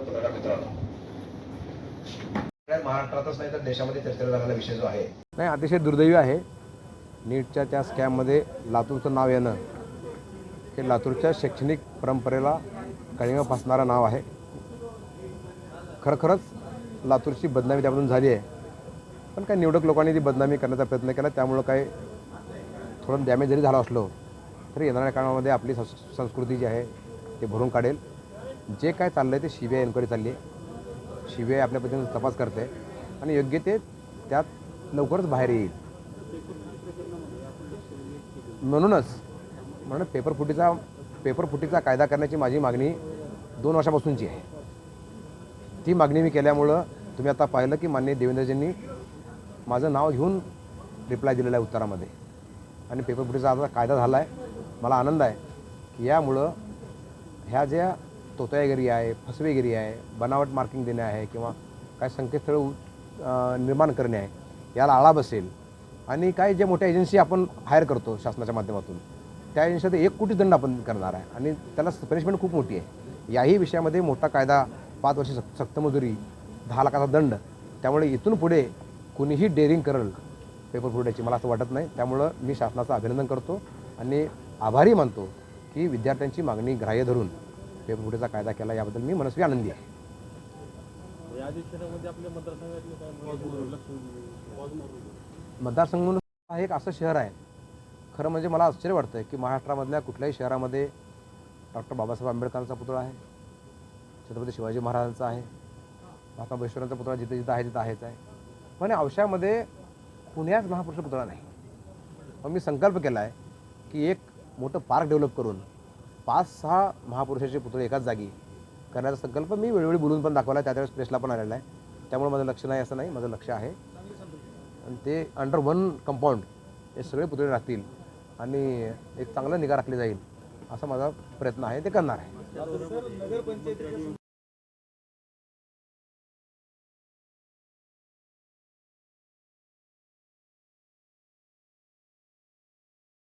पत्रकार मित्रांनो महाराष्ट्रातच नाही तर देशामध्ये चर्चेला झालेला विषय जो आहे. नाही अतिशय दुर्दैवी आहे. नीटच्या त्या स्कॅममध्ये लातूरचं नाव येणं हे लातूरच्या शैक्षणिक परंपरेला कळिंग फासणारं नाव आहे. खरं लातूरची बदनामी त्यामधून झाली आहे. पण काही निवडक लोकांनी ती बदनामी करण्याचा प्रयत्न केला त्यामुळं काय थोडं डॅमेज जरी झालं असलो तरी येणाऱ्या काळामध्ये आपली संस्कृती जी आहे ते भरून काढेल. जे काय चाललं आहे ते सी बी आय एन्क्वायरी चालली आहे सी बी आय आपल्या पद्धतीने तपास करते आणि योग्य ते त्यात लवकरच बाहेर येईल. म्हणूनच म्हणून पेपर फुटीचा पेपर फुटीचा कायदा करण्याची माझी मागणी दोन वर्षापासूनची आहे. ती मागणी मी केल्यामुळं तुम्ही आता पाहिलं की माननीय देवेंद्रजींनी माझं नाव घेऊन रिप्लाय दिलेला आहे उत्तरामध्ये. आणि पेपर फुटीचा आता कायदा झाला आहे मला आनंद आहे की यामुळं ह्या ज्या तोतयागिरी आहे फसवेगिरी आहे बनावट मार्किंग देणे आहे किंवा काय संकेतस्थळ निर्माण करणे आहे याला आळा बसेल. आणि काही ज्या मोठ्या एजन्सी आपण हायर करतो शासनाच्या माध्यमातून त्या एजन्सीत एक कोटी दंड आपण करणार आहे. आणि त्याला पनिशमेंट खूप मोठी आहे. याही विषयामध्ये मोठा कायदा पाच वर्ष सक्त सक्तमजुरी दहा लाखाचा दंड त्यामुळे इथून पुढे कुणीही डेअरिंग करेल पेपर फुटायची मला असं वाटत नाही. त्यामुळं मी शासनाचं अभिनंदन करतो आणि आभारी मानतो की विद्यार्थ्यांची मागणी ग्राह्य धरून फुटेचा कायदा केला याबद्दल मी मनस्वी आनंदी आहे. लक्ष मतदारसंघ म्हणून हा एक असं शहर आहे. खरं म्हणजे मला आश्चर्य वाटतं की महाराष्ट्रामधल्या कुठल्याही शहरामध्ये डॉक्टर बाबासाहेब आंबेडकरांचा पुतळा आहे. छत्रपती शिवाजी महाराजांचा आहे. महात्मा बळेश्वरांचा पुतळा जिथे जिथं आहे तिथं आहेच आहे. पण औषधामध्ये पुण्याच महापुरुष पुतळा नाही. मग मी संकल्प केला आहे की एक मोठं पार्क डेव्हलप करून पाच सहा महापुरुषाचे पुतळे एकाच जागी. करण्याचा संकल्प मी वेळोवेळी बोलून पण दाखवला आहे. त्यावेळेस प्रेसला पण आलेला आहे. त्यामुळे माझं लक्ष नाही असं नाही. माझं लक्ष आहे. आणि ते अंडर वन कंपाऊंड हे सगळे पुतळे राहतील आणि एक चांगलं निगा राखली जाईल असा माझा प्रयत्न आहे. ते करणार आहे.